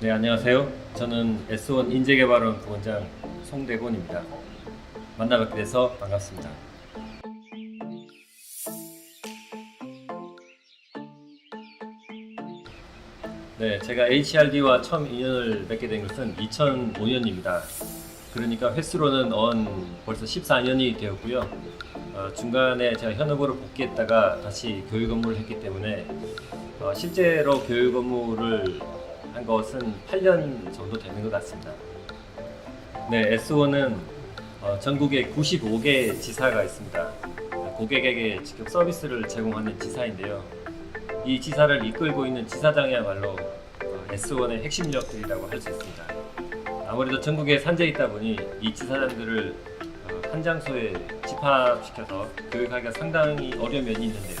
네, 안녕하세요. 저는 S1 인재개발원 부원장 송대곤입니다. 만나 뵙게 돼서 반갑습니다. 네, 제가 HRD와 처음 인연을 맺게 된 것은 2005년입니다. 그러니까 횟수로는 언 벌써 14년이 되었고요. 어, 중간에 제가 현업으로 복귀했다가 다시 교육 업무를 했기 때문에 어, 실제로 교육 업무를 한 것은 8년 정도 되는 것 같습니다. 네, S1은 어, 전국에 95개 지사가 있습니다. 고객에게 직접 서비스를 제공하는 지사인데요. 이 지사를 이끌고 있는 지사장이야말로 어, S1의 핵심력들이라고 할 수 있습니다. 아무래도 전국에 산재 있다 보니 이 지사장들을 어, 한 장소에 집합시켜서 교육하기가 상당히 어려운 면이 있는데요.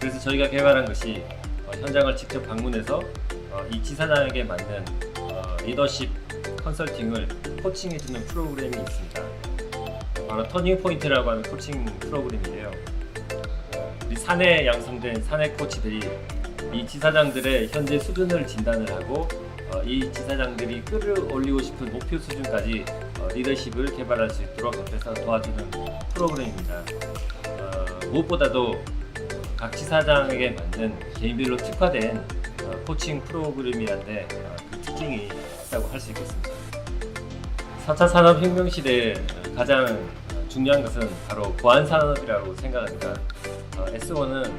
그래서 저희가 개발한 것이 어, 현장을 직접 방문해서 어, 이 지사장에게 맞는 어, 리더십 컨설팅을 코칭해주는 프로그램이 있습니다. 바로 터닝 포인트라고 하는 코칭 프로그램인데요. 우리 사내 양성된 사내 코치들이 이 지사장들의 현재 수준을 진단을 하고 어, 이 지사장들이 끌어올리고 싶은 목표 수준까지 어, 리더십을 개발할 수 있도록 옆에서 도와주는 프로그램입니다. 어, 무엇보다도 각 지사장에게 맞는 개인별로 특화된 어, 코칭 프로그램이란데 어, 그 특징이 있다고 할 수 있겠습니다. 4차 산업혁명 시대에 어, 가장 중요한 것은 바로 보안 산업이라고 생각합니다. 어, S1은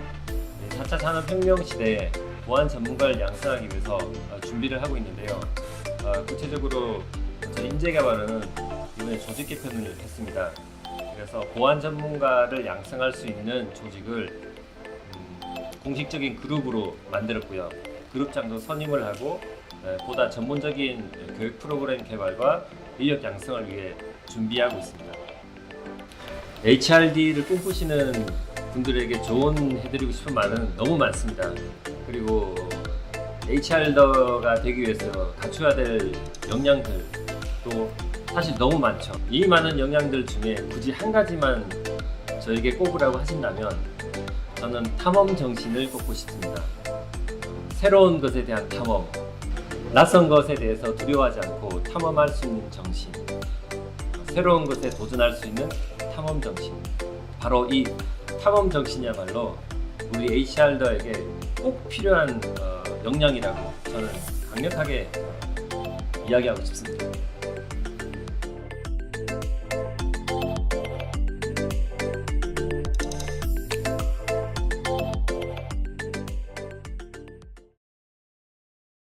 4차 산업혁명 시대에 보안 전문가를 양성하기 위해서 어, 준비를 하고 있는데요. 어, 구체적으로 인재개발은 이번에 조직 개편을 했습니다. 그래서 보안 전문가를 양성할 수 있는 조직을 음, 공식적인 그룹으로 만들었고요. 그룹장도 선임을 하고 에, 보다 전문적인 교육 프로그램 개발과 인력 양성을 위해 준비하고 있습니다. HRD를 꿈꾸시는 분들에게 조언해드리고 싶은 말은 너무 많습니다. 그리고 HR더가 되기 위해서 갖춰야 될 역량들 또 사실 너무 많죠. 이 많은 역량들 중에 굳이 한 가지만 저에게 꼽으라고 하신다면 저는 탐험 정신을 꼽고 싶습니다. 새로운 것에 대한 탐험, 낯선 것에 대해서 두려워하지 않고 탐험할 수 있는 정신, 새로운 것에 도전할 수 있는 탐험 정신. 바로 이 탐험 정신이야말로 우리 HR더에게 꼭 필요한 어, 역량이라고 저는 강력하게 어, 이야기하고 싶습니다.